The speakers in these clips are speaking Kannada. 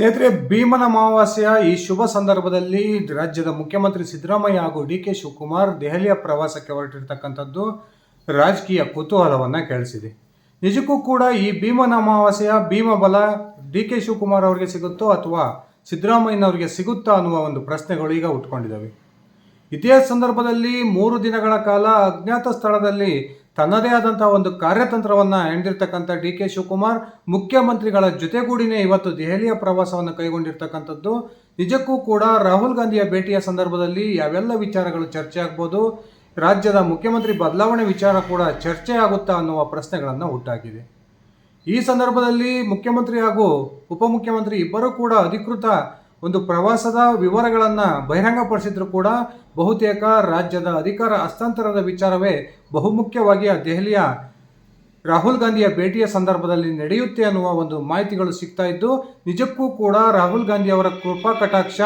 ಸ್ನೇಹಿತರೆ, ಭೀಮನ ಅಮಾವಾಸ್ಯ ಈ ಶುಭ ಸಂದರ್ಭದಲ್ಲಿ ರಾಜ್ಯದ ಮುಖ್ಯಮಂತ್ರಿ ಸಿದ್ದರಾಮಯ್ಯ ಹಾಗೂ ಡಿ ಕೆ ಶಿವಕುಮಾರ್ ದೆಹಲಿಯ ಪ್ರವಾಸಕ್ಕೆ ಹೊರಟಿರ್ತಕ್ಕಂಥದ್ದು ರಾಜಕೀಯ ಕುತೂಹಲವನ್ನು ಕೇಳಿಸಿದೆ ನಿಜಕ್ಕೂ ಕೂಡ ಈ ಭೀಮನ ಅಮಾವಾಸ್ಯ ಭೀಮ ಬಲ ಡಿ ಕೆ ಶಿವಕುಮಾರ್ ಅವರಿಗೆ ಸಿಗುತ್ತೋ ಅಥವಾ ಸಿದ್ದರಾಮಯ್ಯನವರಿಗೆ ಸಿಗುತ್ತಾ ಅನ್ನುವ ಒಂದು ಪ್ರಶ್ನೆಗಳು ಈಗ ಉಟ್ಕೊಂಡಿದ್ದಾವೆ. ಇತಿಹಾಸ ಸಂದರ್ಭದಲ್ಲಿ ಮೂರು ದಿನಗಳ ಕಾಲ ಅಜ್ಞಾತ ಸ್ಥಳದಲ್ಲಿ ತನ್ನದೇ ಆದಂಥ ಒಂದು ಕಾರ್ಯತಂತ್ರವನ್ನು ಹೆಣ್ದಿರ್ತಕ್ಕಂಥ ಡಿ ಕೆ ಶಿವಕುಮಾರ್ ಮುಖ್ಯಮಂತ್ರಿಗಳ ಜೊತೆಗೂಡಿನೇ ಇವತ್ತು ದೆಹಲಿಯ ಪ್ರವಾಸವನ್ನು ಕೈಗೊಂಡಿರ್ತಕ್ಕಂಥದ್ದು. ನಿಜಕ್ಕೂ ಕೂಡ ರಾಹುಲ್ ಗಾಂಧಿಯ ಭೇಟಿಯ ಸಂದರ್ಭದಲ್ಲಿ ಯಾವೆಲ್ಲ ವಿಚಾರಗಳು ಚರ್ಚೆ ಆಗ್ಬೋದು, ರಾಜ್ಯದ ಮುಖ್ಯಮಂತ್ರಿ ಬದಲಾವಣೆ ವಿಚಾರ ಕೂಡ ಚರ್ಚೆ ಆಗುತ್ತಾ ಅನ್ನುವ ಪ್ರಶ್ನೆಗಳನ್ನು ಹುಟ್ಟಾಕಿದೆ ಈ ಸಂದರ್ಭದಲ್ಲಿ ಮುಖ್ಯಮಂತ್ರಿ ಹಾಗೂ ಉಪಮುಖ್ಯಮಂತ್ರಿ ಇಬ್ಬರೂ ಕೂಡ ಅಧಿಕೃತ ಒಂದು ಪ್ರವಾಸದ ವಿವರಗಳನ್ನು ಬಹಿರಂಗಪಡಿಸಿದ್ರು ಕೂಡ ಬಹುತೇಕ ರಾಜ್ಯದ ಅಧಿಕಾರ ಹಸ್ತಾಂತರದ ವಿಚಾರವೇ ಬಹುಮುಖ್ಯವಾಗಿ ದೆಹಲಿಯ ರಾಹುಲ್ ಗಾಂಧಿಯ ಭೇಟಿಯ ಸಂದರ್ಭದಲ್ಲಿ ನಡೆಯುತ್ತೆ ಅನ್ನುವ ಒಂದು ಮಾಹಿತಿಗಳು ಸಿಗ್ತಾ ಇದ್ದು, ನಿಜಕ್ಕೂ ಕೂಡ ರಾಹುಲ್ ಗಾಂಧಿ ಅವರ ಕೃಪಾ ಕಟಾಕ್ಷ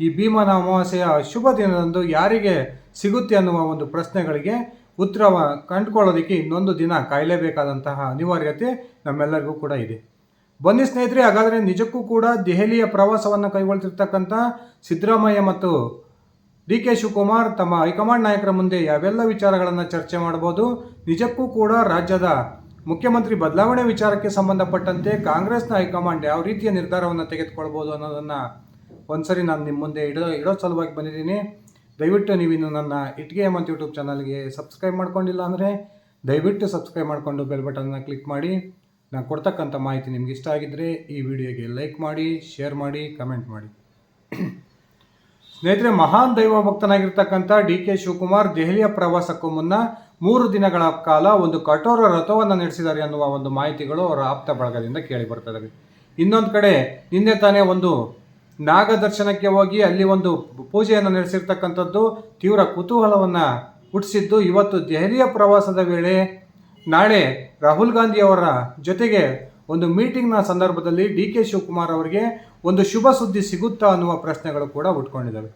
ಈ ಭೀಮನ ಅಮಾವಾಸ್ಯೆಯ ಶುಭ ದಿನದಂದು ಯಾರಿಗೆ ಸಿಗುತ್ತೆ ಅನ್ನುವ ಒಂದು ಪ್ರಶ್ನೆಗಳಿಗೆ ಉತ್ತರ ಕಂಡುಕೊಳ್ಳೋದಕ್ಕೆ ಇನ್ನೊಂದು ದಿನ ಕಾಯಲೇಬೇಕಾದಂತಹ ಅನಿವಾರ್ಯತೆ ನಮ್ಮೆಲ್ಲರಿಗೂ ಕೂಡ ಇದೆ. ಬನ್ನಿ ಸ್ನೇಹಿತರೆ, ಹಾಗಾದರೆ ನಿಜಕ್ಕೂ ಕೂಡ ದೆಹಲಿಯ ಪ್ರವಾಸವನ್ನು ಕೈಗೊಳ್ತಿರ್ತಕ್ಕಂಥ ಸಿದ್ದರಾಮಯ್ಯ ಮತ್ತು ಡಿ ಕೆ ಶಿವಕುಮಾರ್ ತಮ್ಮ ಹೈಕಮಾಂಡ್ ನಾಯಕರ ಮುಂದೆ ಯಾವೆಲ್ಲ ವಿಚಾರಗಳನ್ನು ಚರ್ಚೆ ಮಾಡಬಹುದು ನಿಜಕ್ಕೂ ಕೂಡ ರಾಜ್ಯದ ಮುಖ್ಯಮಂತ್ರಿ ಬದಲಾವಣೆ ವಿಚಾರಕ್ಕೆ ಸಂಬಂಧಪಟ್ಟಂತೆ ಕಾಂಗ್ರೆಸ್ನ ಹೈಕಮಾಂಡ್ ಯಾವ ರೀತಿಯ ನಿರ್ಧಾರವನ್ನು ತೆಗೆದುಕೊಳ್ಬೋದು ಅನ್ನೋದನ್ನು ಒಂದ್ಸರಿ ನಾನು ನಿಮ್ಮ ಮುಂದೆ ಇಡೋ ಇಡೋ ಸಲುವಾಗಿ ಬಂದಿದ್ದೀನಿ. ದಯವಿಟ್ಟು ನೀವಿನ್ನು ನನ್ನ ಇಟ್ಗೆ ಮತ್ತು ಯೂಟ್ಯೂಬ್ ಚಾನಲ್ಗೆ ಸಬ್ಸ್ಕ್ರೈಬ್ ಮಾಡ್ಕೊಂಡಿಲ್ಲ ಅಂದರೆ ದಯವಿಟ್ಟು ಸಬ್ಸ್ಕ್ರೈಬ್ ಮಾಡಿಕೊಂಡು ಬೆಲ್ ಬಟನ್ನ ಕ್ಲಿಕ್ ಮಾಡಿ. ನಾನು ಕೊಡ್ತಕ್ಕಂಥ ಮಾಹಿತಿ ನಿಮ್ಗೆ ಇಷ್ಟ ಆಗಿದ್ದರೆ ಈ ವಿಡಿಯೋಗೆ ಲೈಕ್ ಮಾಡಿ, ಶೇರ್ ಮಾಡಿ, ಕಮೆಂಟ್ ಮಾಡಿ. ಸ್ನೇಹಿತರೆ, ಮಹಾನ್ ದೈವ ಭಕ್ತನಾಗಿರ್ತಕ್ಕಂಥ ಡಿ ಕೆ ಶಿವಕುಮಾರ್ ದೆಹಲಿಯ ಪ್ರವಾಸಕ್ಕೂ ಮುನ್ನ ಮೂರು ದಿನಗಳ ಕಾಲ ಒಂದು ಕಠೋರ ರಥವನ್ನು ನಡೆಸಿದ್ದಾರೆ ಅನ್ನುವ ಒಂದು ಮಾಹಿತಿಗಳು ಅವರ ಆಪ್ತ ಬಳಗದಿಂದ ಕೇಳಿ ಬರ್ತದೆ ಇನ್ನೊಂದು ಕಡೆ, ನಿನ್ನೆ ತಾನೇ ಒಂದು ನಾಗ ದರ್ಶನಕ್ಕೆ ಹೋಗಿ ಅಲ್ಲಿ ಒಂದು ಪೂಜೆಯನ್ನು ನಡೆಸಿರ್ತಕ್ಕಂಥದ್ದು ತೀವ್ರ ಕುತೂಹಲವನ್ನು ಹುಟ್ಟಿಸಿದ್ದು ಇವತ್ತು ದೆಹಲಿಯ ಪ್ರವಾಸದ ವೇಳೆ ನಾಳೆ ರಾಹುಲ್ ಗಾಂಧಿ ಅವರ ಜೊತೆಗೆ ಒಂದು ಮೀಟಿಂಗ್ನ ಸಂದರ್ಭದಲ್ಲಿ ಡಿ ಕೆ ಶಿವಕುಮಾರ್ ಅವರಿಗೆ ಒಂದು ಶುಭ ಸುದ್ದಿ ಸಿಗುತ್ತಾ ಅನ್ನುವ ಪ್ರಶ್ನೆಗಳು ಕೂಡ ಉಟ್ಕೊಂಡಿದ್ದಾವೆ.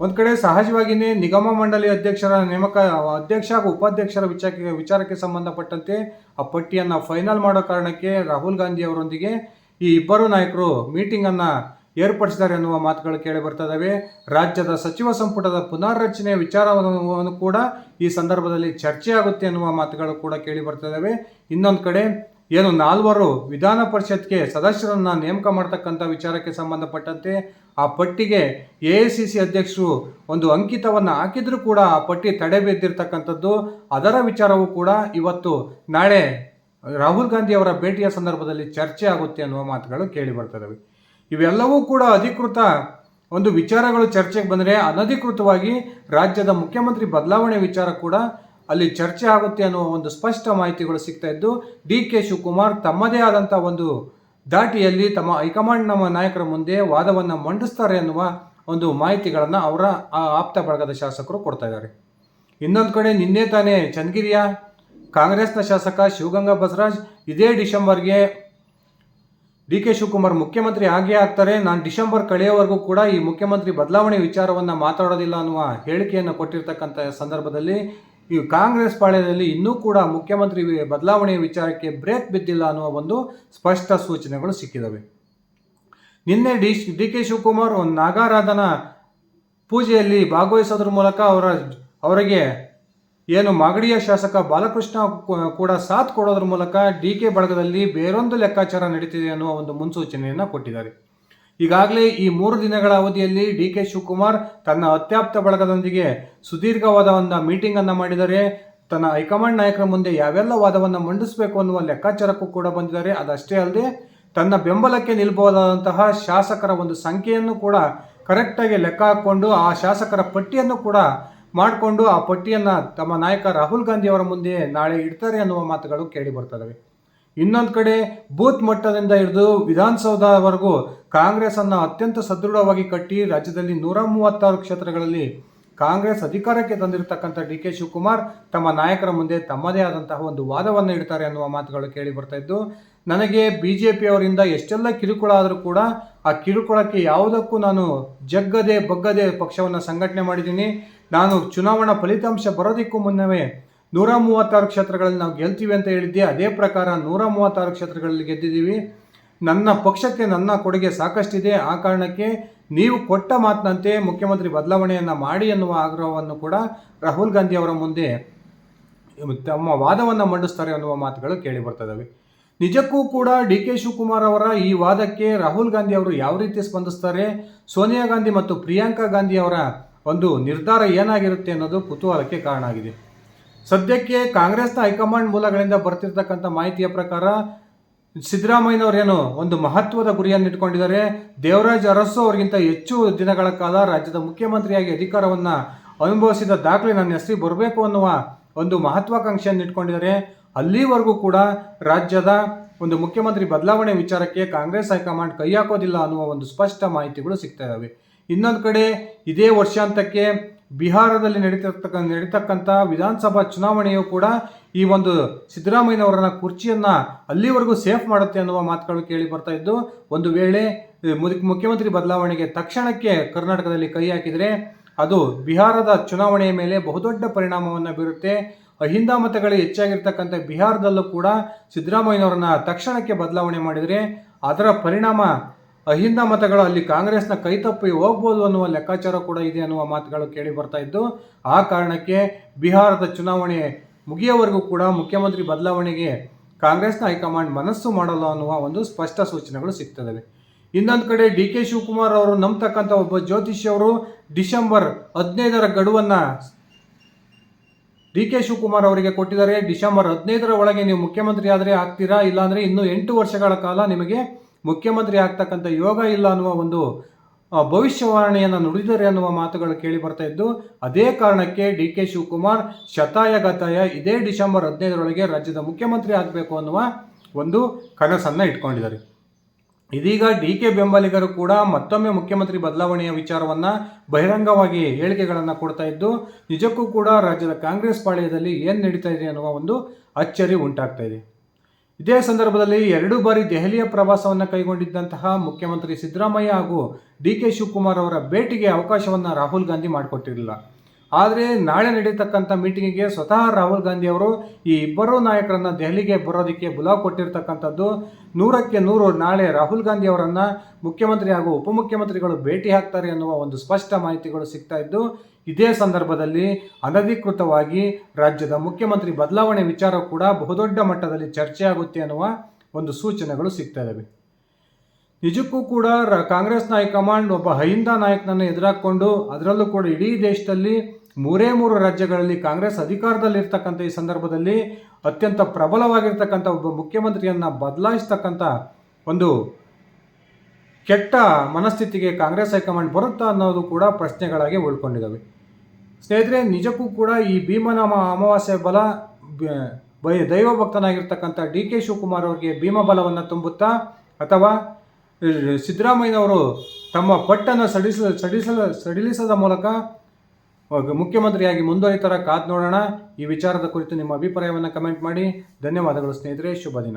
ಒಂದು ಕಡೆ ಸಹಜವಾಗಿಯೇ ನಿಗಮ ಮಂಡಳಿ ಅಧ್ಯಕ್ಷರ ನೇಮಕ, ಅಧ್ಯಕ್ಷ ಹಾಗೂ ಉಪಾಧ್ಯಕ್ಷರ ವಿಚಾರಕ್ಕೆ ವಿಚಾರಕ್ಕೆ ಸಂಬಂಧಪಟ್ಟಂತೆ ಆ ಪಟ್ಟಿಯನ್ನು ಫೈನಲ್ ಮಾಡೋ ಕಾರಣಕ್ಕೆ ರಾಹುಲ್ ಗಾಂಧಿ ಅವರೊಂದಿಗೆ ಈ ಇಬ್ಬರು ನಾಯಕರು ಮೀಟಿಂಗನ್ನು ಏರ್ಪಡಿಸಿದ್ದಾರೆ ಎನ್ನುವ ಮಾತುಗಳು ಕೇಳಿ ಬರ್ತದವೆ ರಾಜ್ಯದ ಸಚಿವ ಸಂಪುಟದ ಪುನರ್ರಚನೆ ವಿಚಾರವನ್ನು ಕೂಡ ಈ ಸಂದರ್ಭದಲ್ಲಿ ಚರ್ಚೆ ಆಗುತ್ತೆ ಅನ್ನುವ ಮಾತುಗಳು ಕೂಡ ಕೇಳಿ ಬರ್ತದವೆ ಇನ್ನೊಂದು ಕಡೆ ಏನು ನಾಲ್ವರು ವಿಧಾನ ಪರಿಷತ್ಗೆ ಸದಸ್ಯರನ್ನು ನೇಮಕ ಮಾಡ್ತಕ್ಕಂಥ ವಿಚಾರಕ್ಕೆ ಸಂಬಂಧಪಟ್ಟಂತೆ ಆ ಪಟ್ಟಿಗೆ ಎ ಸಿ ಸಿ ಅಧ್ಯಕ್ಷರು ಒಂದು ಅಂಕಿತವನ್ನು ಹಾಕಿದರೂ ಕೂಡ ಆ ಪಟ್ಟಿ ತಡೆ ಬಿದ್ದಿರ್ತಕ್ಕಂಥದ್ದು. ಅದರ ವಿಚಾರವೂ ಕೂಡ ಇವತ್ತು ನಾಳೆ ರಾಹುಲ್ ಗಾಂಧಿ ಅವರ ಭೇಟಿಯ ಸಂದರ್ಭದಲ್ಲಿ ಚರ್ಚೆ ಆಗುತ್ತೆ ಅನ್ನುವ ಮಾತುಗಳು ಕೇಳಿ ಬರ್ತದವೆ ಇವೆಲ್ಲವೂ ಕೂಡ ಅಧಿಕೃತ ಒಂದು ವಿಚಾರಗಳು ಚರ್ಚೆಗೆ ಬಂದರೆ ಅನಧಿಕೃತವಾಗಿ ರಾಜ್ಯದ ಮುಖ್ಯಮಂತ್ರಿ ಬದಲಾವಣೆ ವಿಚಾರ ಕೂಡ ಅಲ್ಲಿ ಚರ್ಚೆ ಆಗುತ್ತೆ ಅನ್ನುವ ಒಂದು ಸ್ಪಷ್ಟ ಮಾಹಿತಿಗಳು ಸಿಗ್ತಾ ಇದ್ದು, ಡಿ ಕೆ ಶಿವಕುಮಾರ್ ತಮ್ಮದೇ ಆದಂಥ ಒಂದು ದಾಟಿಯಲ್ಲಿ ತಮ್ಮ ಹೈಕಮಾಂಡ್ ನಮ್ಮ ನಾಯಕರ ಮುಂದೆ ವಾದವನ್ನು ಮಂಡಿಸ್ತಾರೆ ಅನ್ನುವ ಒಂದು ಮಾಹಿತಿಗಳನ್ನು ಅವರ ಆಪ್ತ ಬಳಗದ ಶಾಸಕರು ಕೊಡ್ತಾ ಇದ್ದಾರೆ. ಇನ್ನೊಂದು ಕಡೆ ನಿನ್ನೆ ತಾನೇ ಚನ್ನಗಿರಿಯ ಕಾಂಗ್ರೆಸ್ನ ಶಾಸಕ ಶಿವಗಂಗಾ ಬಸವರಾಜ್ ಇದೇ ಡಿಸೆಂಬರ್ಗೆ ಡಿ ಕೆ ಶಿವಕುಮಾರ್ ಮುಖ್ಯಮಂತ್ರಿ ಆಗೇ ಆಗ್ತಾರೆ. ನಾನು ಡಿಸೆಂಬರ್ ಕಳೆಯವರೆಗೂ ಕೂಡ ಈ ಮುಖ್ಯಮಂತ್ರಿ ಬದಲಾವಣೆ ವಿಚಾರವನ್ನು ಮಾತಾಡೋದಿಲ್ಲ ಅನ್ನುವ ಹೇಳಿಕೆಯನ್ನು ಕೊಟ್ಟಿರ್ತಕ್ಕಂಥ ಸಂದರ್ಭದಲ್ಲಿ ಈ ಕಾಂಗ್ರೆಸ್ ಪಾಳ್ಯದಲ್ಲಿ ಇನ್ನೂ ಕೂಡ ಮುಖ್ಯಮಂತ್ರಿ ಬದಲಾವಣೆ ವಿಚಾರಕ್ಕೆ ಬ್ರೇಕ್ ಬಿದ್ದಿಲ್ಲ ಅನ್ನುವ ಒಂದು ಸ್ಪಷ್ಟ ಸೂಚನೆಗಳು ಸಿಕ್ಕಿದವೆ. ನಿನ್ನೆ ಡಿ ಡಿ ಕೆ ಶಿವಕುಮಾರ್ ಒಂದು ನಾಗಾರಾಧನ ಪೂಜೆಯಲ್ಲಿ ಭಾಗವಹಿಸೋದ್ರ ಮೂಲಕ ಅವರ, ಅವರಿಗೆ ಏನು ಮಾಗಡಿಯ ಶಾಸಕ ಬಾಲಕೃಷ್ಣ ಕೂಡ ಸಾಥ್ ಕೊಡೋದ್ರ ಮೂಲಕ ಡಿ ಕೆ ಬಳಗದಲ್ಲಿ ಬೇರೊಂದು ಲೆಕ್ಕಾಚಾರ ನಡೀತಿದೆ ಅನ್ನುವ ಒಂದು ಮುನ್ಸೂಚನೆಯನ್ನು ಕೊಟ್ಟಿದ್ದಾರೆ. ಈಗಾಗಲೇ ಈ ಮೂರು ದಿನಗಳ ಅವಧಿಯಲ್ಲಿ ಡಿ ಕೆ ಶಿವಕುಮಾರ್ ತನ್ನ ಅತ್ಯಾಪ್ತ ಬಳಗದೊಂದಿಗೆ ಸುದೀರ್ಘವಾದ ಒಂದು ಮೀಟಿಂಗನ್ನು ಮಾಡಿದರೆ, ತನ್ನ ಹೈಕಮಾಂಡ್ ನಾಯಕರ ಮುಂದೆ ಯಾವೆಲ್ಲ ವಾದವನ್ನು ಮಂಡಿಸಬೇಕು ಅನ್ನುವ ಲೆಕ್ಕಾಚಾರಕ್ಕೂ ಕೂಡ ಬಂದಿದ್ದಾರೆ. ಅದಷ್ಟೇ ಅಲ್ಲದೆ, ತನ್ನ ಬೆಂಬಲಕ್ಕೆ ನಿಲ್ಬಹುದಾದಂತಹ ಶಾಸಕರ ಒಂದು ಸಂಖ್ಯೆಯನ್ನು ಕೂಡ ಕರೆಕ್ಟಾಗಿ ಲೆಕ್ಕ ಹಾಕ್ಕೊಂಡು ಆ ಶಾಸಕರ ಪಟ್ಟಿಯನ್ನು ಕೂಡ ಮಾಡಿಕೊಂಡು ಆ ಪಟ್ಟಿಯನ್ನು ತಮ್ಮ ನಾಯಕ ರಾಹುಲ್ ಗಾಂಧಿ ಅವರ ಮುಂದೆ ನಾಳೆ ಇಡ್ತಾರೆ ಅನ್ನುವ ಮಾತುಗಳು ಕೇಳಿ ಬರ್ತದವೆ. ಇನ್ನೊಂದು ಕಡೆ ಬೂತ್ ಮಟ್ಟದಿಂದ ಹಿಡಿದು ವಿಧಾನಸೌಧವರೆಗೂ ಕಾಂಗ್ರೆಸ್ಸನ್ನು ಅತ್ಯಂತ ಸದೃಢವಾಗಿ ಕಟ್ಟಿ ರಾಜ್ಯದಲ್ಲಿ ನೂರ ಮೂವತ್ತಾರು ಕ್ಷೇತ್ರಗಳಲ್ಲಿ ಕಾಂಗ್ರೆಸ್ ಅಧಿಕಾರಕ್ಕೆ ತಂದಿರತಕ್ಕಂಥ ಡಿ ಕೆ ಶಿವಕುಮಾರ್ ತಮ್ಮ ನಾಯಕರ ಮುಂದೆ ತಮ್ಮದೇ ಆದಂತಹ ಒಂದು ವಾದವನ್ನು ಇಡ್ತಾರೆ ಅನ್ನುವ ಮಾತುಗಳು ಕೇಳಿ ಬರ್ತಾ ಇದ್ದು ನನಗೆ ಬಿ ಜೆ ಪಿಯವರಿಂದ ಎಷ್ಟೆಲ್ಲ ಕಿರುಕುಳ ಆದರೂ ಕೂಡ ಆ ಕಿರುಕುಳಕ್ಕೆ ಯಾವುದಕ್ಕೂ ನಾನು ಜಗ್ಗದೆ ಬಗ್ಗದೆ ಪಕ್ಷವನ್ನು ಸಂಘಟನೆ ಮಾಡಿದ್ದೀನಿ. ನಾನು ಚುನಾವಣಾ ಫಲಿತಾಂಶ ಬರೋದಕ್ಕೂ ಮುನ್ನವೇ ನೂರ ಮೂವತ್ತಾರು ಕ್ಷೇತ್ರಗಳಲ್ಲಿ ನಾವು ಗೆಲ್ತೀವಿ ಅಂತ ಹೇಳಿದ್ದೆ. ಅದೇ ಪ್ರಕಾರ ನೂರ ಮೂವತ್ತಾರು ಕ್ಷೇತ್ರಗಳಲ್ಲಿ ಗೆದ್ದಿದ್ದೀವಿ. ನನ್ನ ಪಕ್ಷಕ್ಕೆ ನನ್ನ ಕೊಡುಗೆ ಸಾಕಷ್ಟಿದೆ. ಆ ಕಾರಣಕ್ಕೆ ನೀವು ಕೊಟ್ಟ ಮಾತಿನಂತೆ ಮುಖ್ಯಮಂತ್ರಿ ಬದಲಾವಣೆಯನ್ನು ಮಾಡಿ ಎನ್ನುವ ಆಗ್ರಹವನ್ನು ಕೂಡ ರಾಹುಲ್ ಗಾಂಧಿ ಅವರ ಮುಂದೆ ತಮ್ಮ ವಾದವನ್ನು ಮಂಡಿಸ್ತಾರೆ ಅನ್ನುವ ಮಾತುಗಳು ಕೇಳಿ ಬರ್ತದವೆ ನಿಜಕ್ಕೂ ಕೂಡ ಡಿ ಕೆ ಶಿವಕುಮಾರ್ ಅವರ ಈ ವಾದಕ್ಕೆ ರಾಹುಲ್ ಗಾಂಧಿ ಅವರು ಯಾವ ರೀತಿ ಸ್ಪಂದಿಸ್ತಾರೆ, ಸೋನಿಯಾ ಗಾಂಧಿ ಮತ್ತು ಪ್ರಿಯಾಂಕಾ ಗಾಂಧಿ ಅವರ ಒಂದು ನಿರ್ಧಾರ ಏನಾಗಿರುತ್ತೆ ಅನ್ನೋದು ಕುತೂಹಲಕ್ಕೆ ಕಾರಣ ಆಗಿದೆ ಸದ್ಯಕ್ಕೆ ಕಾಂಗ್ರೆಸ್ನ ಹೈಕಮಾಂಡ್ ಮೂಲಗಳಿಂದ ಬರ್ತಿರ್ತಕ್ಕಂಥ ಮಾಹಿತಿಯ ಪ್ರಕಾರ ಸಿದ್ದರಾಮಯ್ಯನವರೇನು ಒಂದು ಮಹತ್ವದ ಗುರಿಯನ್ನು ಇಟ್ಕೊಂಡಿದ್ದಾರೆ, ದೇವರಾಜ್ ಅರಸು ಅವರಿಗಿಂತ ಹೆಚ್ಚು ದಿನಗಳ ಕಾಲ ರಾಜ್ಯದ ಮುಖ್ಯಮಂತ್ರಿಯಾಗಿ ಅಧಿಕಾರವನ್ನು ಅನುಭವಿಸಿದ ದಾಖಲೆ ನನ್ನ ಹೆಸರಿಗೆ ಬರಬೇಕು ಅನ್ನುವ ಒಂದು ಮಹತ್ವಾಕಾಂಕ್ಷೆಯನ್ನು ಇಟ್ಕೊಂಡಿದ್ದಾರೆ. ಅಲ್ಲಿವರೆಗೂ ಕೂಡ ರಾಜ್ಯದ ಒಂದು ಮುಖ್ಯಮಂತ್ರಿ ಬದಲಾವಣೆ ವಿಚಾರಕ್ಕೆ ಕಾಂಗ್ರೆಸ್ ಹೈಕಮಾಂಡ್ ಕೈ ಹಾಕೋದಿಲ್ಲ ಅನ್ನುವ ಒಂದು ಸ್ಪಷ್ಟ ಮಾಹಿತಿಗಳು ಸಿಗ್ತಾ ಇದ್ದಾವೆ ಇನ್ನೊಂದು ಕಡೆ ಇದೇ ವರ್ಷಾಂತಕ್ಕೆ ಬಿಹಾರದಲ್ಲಿ ನಡೀತಿರ್ತಕ್ಕ ನಡೀತಕ್ಕಂಥ ವಿಧಾನಸಭಾ ಚುನಾವಣೆಯು ಕೂಡ ಈ ಒಂದು ಸಿದ್ದರಾಮಯ್ಯನವರನ್ನ ಕುರ್ಚಿಯನ್ನು ಅಲ್ಲಿವರೆಗೂ ಸೇಫ್ ಮಾಡುತ್ತೆ ಅನ್ನುವ ಮಾತುಗಳು ಕೇಳಿ ಬರ್ತಾ ಇದ್ದು, ಒಂದು ವೇಳೆ ಮುಖ್ಯಮಂತ್ರಿ ಬದಲಾವಣೆಗೆ ತಕ್ಷಣಕ್ಕೆ ಕರ್ನಾಟಕದಲ್ಲಿ ಕೈ ಹಾಕಿದರೆ ಅದು ಬಿಹಾರದ ಚುನಾವಣೆಯ ಮೇಲೆ ಬಹುದೊಡ್ಡ ಪರಿಣಾಮವನ್ನು ಬೀರುತ್ತೆ. ಅಹಿಂದ ಮತಗಳೇ ಹೆಚ್ಚಾಗಿರ್ತಕ್ಕಂಥ ಬಿಹಾರದಲ್ಲೂ ಕೂಡ ಸಿದ್ದರಾಮಯ್ಯನವರನ್ನ ತಕ್ಷಣಕ್ಕೆ ಬದಲಾವಣೆ ಮಾಡಿದರೆ ಅದರ ಪರಿಣಾಮ ಅಹಿಂದ ಮತಗಳು, ಅಲ್ಲಿ ಕಾಂಗ್ರೆಸ್ನ ಕೈ ತಪ್ಪಿ ಹೋಗ್ಬೋದು ಅನ್ನುವ ಲೆಕ್ಕಾಚಾರ ಕೂಡ ಇದೆ ಅನ್ನುವ ಮಾತುಗಳು ಕೇಳಿ ಬರ್ತಾ ಇದ್ದು, ಆ ಕಾರಣಕ್ಕೆ ಬಿಹಾರದ ಚುನಾವಣೆ ಮುಗಿಯವರೆಗೂ ಕೂಡ ಮುಖ್ಯಮಂತ್ರಿ ಬದಲಾವಣೆಗೆ ಕಾಂಗ್ರೆಸ್ನ ಹೈಕಮಾಂಡ್ ಮನಸ್ಸು ಮಾಡಲ್ಲ ಅನ್ನುವ ಒಂದು ಸ್ಪಷ್ಟ ಸೂಚನೆಗಳು ಸಿಗ್ತದೆ ಇನ್ನೊಂದು ಕಡೆ ಡಿ ಕೆ ಶಿವಕುಮಾರ್ ಅವರು ನಂಬತಕ್ಕಂಥ ಒಬ್ಬ ಜ್ಯೋತಿಷಿ ಅವರು ಡಿಸೆಂಬರ್ ಹದಿನೈದರ ಗಡುವನ್ನು ಡಿ ಕೆ ಶಿವಕುಮಾರ್ ಅವರಿಗೆ ಕೊಟ್ಟಿದ್ದಾರೆ. ಡಿಸೆಂಬರ್ ಹದಿನೈದರ ಒಳಗೆ ನೀವು ಮುಖ್ಯಮಂತ್ರಿ ಆದರೆ ಆಗ್ತೀರಾ? ಇಲ್ಲಾಂದರೆ ಇನ್ನೂ ಎಂಟು ವರ್ಷಗಳ ಕಾಲ ನಿಮಗೆ ಮುಖ್ಯಮಂತ್ರಿ ಆಗ್ತಕ್ಕಂಥ ಯೋಗ ಇಲ್ಲ ಅನ್ನುವ ಒಂದು ಭವಿಷ್ಯವಾಣಿಯನ್ನು ನುಡಿದರೆ ಅನ್ನುವ ಮಾತುಗಳು ಕೇಳಿ ಬರ್ತಾ ಇದ್ದು, ಅದೇ ಕಾರಣಕ್ಕೆ ಡಿ ಕೆ ಶಿವಕುಮಾರ್ ಶತಾಯ ಗತಾಯ ಇದೇ ಡಿಸೆಂಬರ್ ಹದಿನೈದರೊಳಗೆ ರಾಜ್ಯದ ಮುಖ್ಯಮಂತ್ರಿ ಆಗಬೇಕು ಅನ್ನುವ ಒಂದು ಕನಸನ್ನು ಇಟ್ಕೊಂಡಿದ್ದಾರೆ. ಇದೀಗ ಡಿ ಕೆ ಬೆಂಬಲಿಗರು ಕೂಡ ಮತ್ತೊಮ್ಮೆ ಮುಖ್ಯಮಂತ್ರಿ ಬದಲಾವಣೆಯ ವಿಚಾರವನ್ನು ಬಹಿರಂಗವಾಗಿ ಹೇಳಿಕೆಗಳನ್ನು ಕೊಡ್ತಾ ಇದ್ದು, ನಿಜಕ್ಕೂ ಕೂಡ ರಾಜ್ಯದ ಕಾಂಗ್ರೆಸ್ ಪಾಳ್ಯದಲ್ಲಿ ಏನು ನಡೀತಾ ಇದೆ ಅನ್ನುವ ಒಂದು ಅಚ್ಚರಿ ಉಂಟಾಗ್ತಾ ಇದೆ. ಇದೇ ಸಂದರ್ಭದಲ್ಲಿ ಎರಡು ಬಾರಿ ದೆಹಲಿಯ ಪ್ರವಾಸವನ್ನು ಕೈಗೊಂಡಿದ್ದಂತಹ ಮುಖ್ಯಮಂತ್ರಿ ಸಿದ್ದರಾಮಯ್ಯ ಹಾಗೂ ಡಿ ಕೆ ಶಿವಕುಮಾರ್ ಅವರ ಭೇಟಿಗೆ ಅವಕಾಶವನ್ನು ರಾಹುಲ್ ಗಾಂಧಿ ಮಾಡಿಕೊಟ್ಟಿರಲಿಲ್ಲ. ಆದರೆ ನಾಳೆ ನಡೀತಕ್ಕಂಥ ಮೀಟಿಂಗಿಗೆ ಸ್ವತಃ ರಾಹುಲ್ ಗಾಂಧಿ ಅವರು ಈ ಇಬ್ಬರೂ ನಾಯಕರನ್ನು ದೆಹಲಿಗೆ ಬರೋದಕ್ಕೆ ಬುಲಾವ್ ಕೊಟ್ಟಿರ್ತಕ್ಕಂಥದ್ದು. ನೂರಕ್ಕೆ ನೂರು ನಾಳೆ ರಾಹುಲ್ ಗಾಂಧಿ ಅವರನ್ನು ಮುಖ್ಯಮಂತ್ರಿ ಹಾಗೂ ಉಪಮುಖ್ಯಮಂತ್ರಿಗಳು ಭೇಟಿ ಹಾಕ್ತಾರೆ ಎನ್ನುವ ಒಂದು ಸ್ಪಷ್ಟ ಮಾಹಿತಿಗಳು ಸಿಗ್ತಾ ಇದ್ದು, ಇದೇ ಸಂದರ್ಭದಲ್ಲಿ ಅನಧಿಕೃತವಾಗಿ ರಾಜ್ಯದ ಮುಖ್ಯಮಂತ್ರಿ ಬದಲಾವಣೆ ವಿಚಾರ ಕೂಡ ಬಹುದೊಡ್ಡ ಮಟ್ಟದಲ್ಲಿ ಚರ್ಚೆ ಆಗುತ್ತೆ ಅನ್ನುವ ಒಂದು ಸೂಚನೆಗಳು ಸಿಗ್ತಾ ಇದ್ದಾವೆ ನಿಜಕ್ಕೂ ಕೂಡ ರ- ಕಾಂಗ್ರೆಸ್ನ ಹೈಕಮಾಂಡ್ ಒಬ್ಬ ಹೈಂದ ನಾಯಕನನ್ನು ಎದುರಾಕೊಂಡು ಅದರಲ್ಲೂ ಕೂಡ ಇಡೀ ದೇಶದಲ್ಲಿ ಮೂರೇ ಮೂರು ರಾಜ್ಯಗಳಲ್ಲಿ ಕಾಂಗ್ರೆಸ್ ಅಧಿಕಾರದಲ್ಲಿರ್ತಕ್ಕಂಥ ಈ ಸಂದರ್ಭದಲ್ಲಿ ಅತ್ಯಂತ ಪ್ರಬಲವಾಗಿರ್ತಕ್ಕಂಥ ಒಬ್ಬ ಮುಖ್ಯಮಂತ್ರಿಯನ್ನು ಬದಲಾಯಿಸ್ತಕ್ಕಂಥ ಒಂದು ಕೆಟ್ಟ ಮನಸ್ಥಿತಿಗೆ ಕಾಂಗ್ರೆಸ್ ಹೈಕಮಾಂಡ್ ಬರುತ್ತಾ ಅನ್ನೋದು ಕೂಡ ಪ್ರಶ್ನೆಗಳಾಗಿ ಉಳ್ಕೊಂಡಿದ್ದಾವೆ ಸ್ನೇಹಿತರೆ, ನಿಜಕ್ಕೂ ಕೂಡ ಈ ಭೀಮನ ಅಮಾವಾಸ್ಯ ಬಲ ಬ- ಭಕ್ತನಾಗಿರ್ತಕ್ಕಂಥ ಡಿ ಕೆ ಶಿವಕುಮಾರ್ ಅವರಿಗೆ ಭೀಮ ಬಲವನ್ನು ತುಂಬುತ್ತಾ ಅಥವಾ ಸಿದ್ದರಾಮಯ್ಯನವರು ತಮ್ಮ ಪಟ್ಟನ್ನು ಸಡಿಸ, ಸಡಿಸಲು, ಸಡಿಲಿಸದ ಮೂಲಕ ಮುಖ್ಯಮಂತ್ರಿಯಾಗಿ ಮುಂದುವರಿತಾರ ಕಾದ್ ನೋಡೋಣ. ಈ ವಿಚಾರದ ಕುರಿತು ನಿಮ್ಮ ಅಭಿಪ್ರಾಯವನ್ನು ಕಮೆಂಟ್ ಮಾಡಿ. ಧನ್ಯವಾದಗಳು ಸ್ನೇಹಿತರೆ. ಶುಭ ದಿನ.